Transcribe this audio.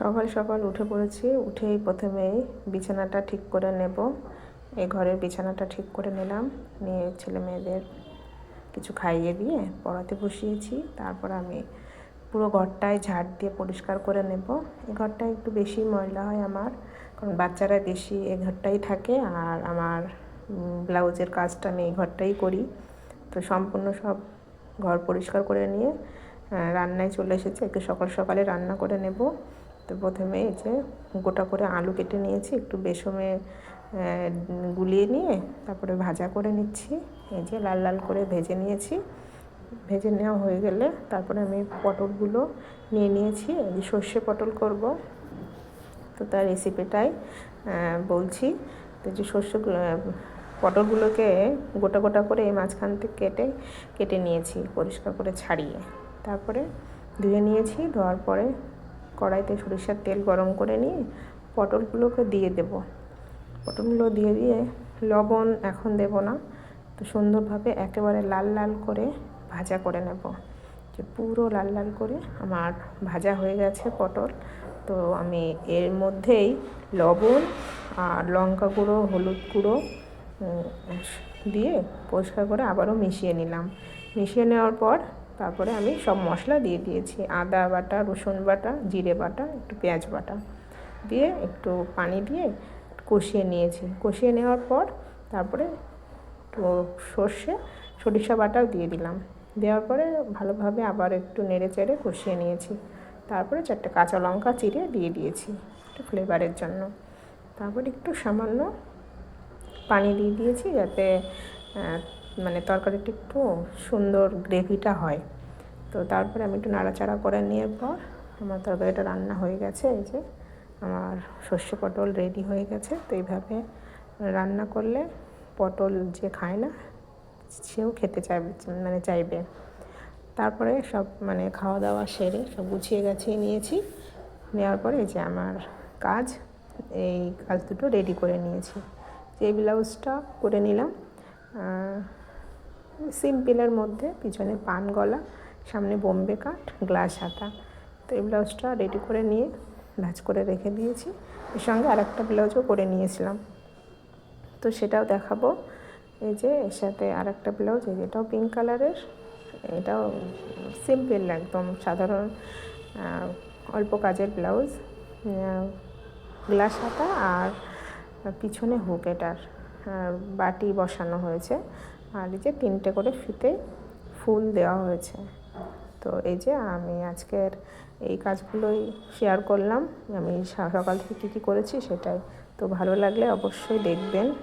সকাল সকাল উঠে পড়েছি, উঠেই প্রথমেই বিছানাটা ঠিক করে নেব। এই ঘরের বিছানাটা ঠিক করে নিলাম, নিয়ে ছেলে মেয়েদের কিছু খাইয়ে দিয়ে পড়াতে বসিয়েছি। তারপর আমি পুরো ঘরটায় ঝাড় দিয়ে পরিষ্কার করে নেব। এই ঘরটা একটু বেশি ময়লা হয় আমার, কারণ বাচ্চারা বেশি এই ঘরটাই থাকে আর আমার ব্লাউজের কাজটা আমি এই ঘরটাই করি। তো সম্পূর্ণ সব ঘর পরিষ্কার করে নিয়ে রান্নায় চলে এসেছে। একটু সকাল সকালে রান্না করে নেব। তো প্রথমে এই যে গোটা করে আলু কেটে নিয়েছি, একটু বেসমে গুলিয়ে নিয়ে তারপরে ভাজা করে নিচ্ছি। এই যে লাল লাল করে ভেজে নিয়েছি। ভেজে নেওয়া হয়ে গেলে তারপরে আমি পটলগুলো নিয়ে নিয়েছি। এই যে সর্ষে পটল করব। তো তার রেসিপিটাই বলছি। তো যে সর্ষে পটলগুলোকে গোটা গোটা করে এই মাঝখান থেকে কেটে কেটে নিয়েছি, পরিষ্কার করে ছাড়িয়ে। তারপরে ধুয়ে নিয়েছি, ধোয়ার পরে কড়াইতে সরিষার তেল গরম করে নিয়ে পটলগুলোকে দিয়ে দেব। পটলগুলো দিয়ে দিয়ে লবণ এখন দেব না, তো সুন্দরভাবে একেবারে লাল লাল করে ভাজা করে নেব। যে পুরো লাল লাল করে আমার ভাজা হয়ে গেছে পটল, তো আমি এর মধ্যেই লবণ আর লঙ্কা গুঁড়ো, হলুদ গুঁড়ো দিয়ে পরিষ্কার করে আবারও মিশিয়ে নিলাম। মিশিয়ে নেওয়ার পর তারপরে আমি সব মশলা দিয়ে দিয়েছি। আদা বাটা, রসুন বাটা, জিরে বাটা, একটু পেঁয়াজ বাটা দিয়ে একটু পানি দিয়ে কষিয়ে নিয়েছি। কষিয়ে নেওয়ার পর তারপরে একটু সর্ষে, সরিষা বাটাও দিয়ে দিলাম। দেওয়ার পরে ভালোভাবে আবার একটু নেড়ে চেড়ে কষিয়ে নিয়েছি। তারপরে চারটে কাঁচা লঙ্কা চিড়ে দিয়ে দিয়েছি একটু ফ্লেভারের জন্য। তারপর একটু সামান্য পানি দিয়ে দিয়েছি যাতে মানে তরকারিটা একটু সুন্দর গ্রেভিটা হয়। তো তারপরে আমি একটু নাড়াচাড়া করে নেওয়ার পর আমার তরকারিটা রান্না হয়ে গেছে, এই যে আমার সর্ষে পটল রেডি হয়ে গেছে। তো এইভাবে রান্না করলে পটল যে খায় না, সেও খেতে চাইবে মানে চাইবে। তারপরে সব মানে খাওয়া দাওয়া সেরে সব গুছিয়ে গাছিয়ে নিয়েছি। নেওয়ার পরে এই যে আমার কাজ, এই কাজ দুটো রেডি করে নিয়েছি। যে ব্লাউজটা করে নিলাম সিম্পলের মধ্যে, পিছনে পান গলা, সামনে বোম্বে কাট গ্লাস হাতা। তো এই ব্লাউজটা রেডি করে নিয়ে ভাজ করে রেখে দিয়েছি। এর সঙ্গে আর একটা ব্লাউজও করে নিয়েছিলাম। তো সেটাও দেখাবো। এই যে, এর সাথে আর একটা ব্লাউজ, এই এটাও পিঙ্ক কালারের এটাও সিম্পল একদম সাধারণ অল্প কাজের ব্লাউজ। গ্লাস হাতা আর পিছনে হুক এটার বাটি বসানো হয়েছে। আর এই যে তিনটে করে ফিতে ফুল দেওয়া হয়েছে। তো এই যে আমি আজকের এই কাজগুলোই শেয়ার করলাম। আমি সকাল থেকে কী কী করেছি সেটাই। তো ভালো লাগলে অবশ্যই দেখবেন।